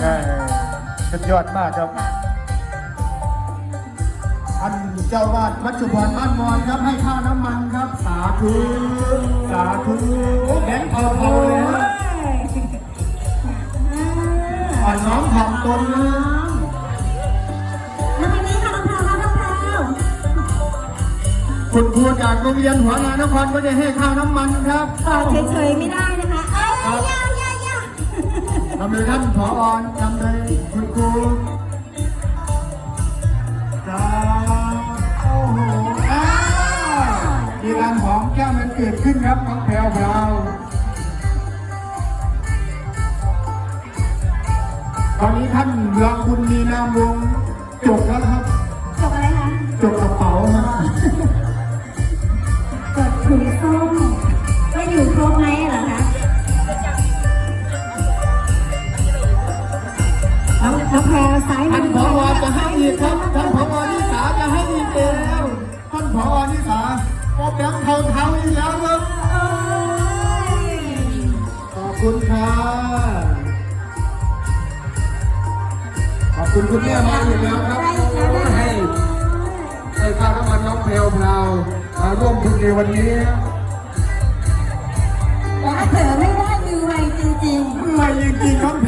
เออสุดยอดมากครับ ท่านเจ้าวาดวัดจุพรบ้านมอนครับให้ค่าน้ำมันครับ สาธุสาธุแบงค์เผาๆเลยฮะอ่อนน้อมถ่อมตนนะแล้วทีนี้ค่ะน้องแพรวค่ะน้องแพรวคุณครูจากโรงเรียนหัวลานครก็จะให้ค่าน้ำมันครับต่อเฉยๆไม่ได้ ทำโดยท่านผอทำโดยคุณครูจ้าโอ้โหอ้าวมีการหอมแก้มมันเกิดขึ้นครับน้องแพรวพราวตอนนี้ท่านรองคุณมีนามวงจบแล้วครับจบอะไรคะจบกระเป๋าครับ น้องน้องแพรวซ้ายมืท่านผอจะให้อีกครับท่านผอนิสาจะให้อีกแล้วท่านผอนิสาก็แบงค์เทาเทาอีกแล้วครับขอบคุณค่ะขอบคุณคุณแม่มากอีกแล้วครับให้ให้ค่าน้ำมันน้องแพรวพราวมาร่วมทุนในวันนี้แต่ถ้าเผลอไม่ได้มือไวจริงเมื่อจริงๆน้องแพรวพราวเลยๆถ้าผู้หญิงจะจับ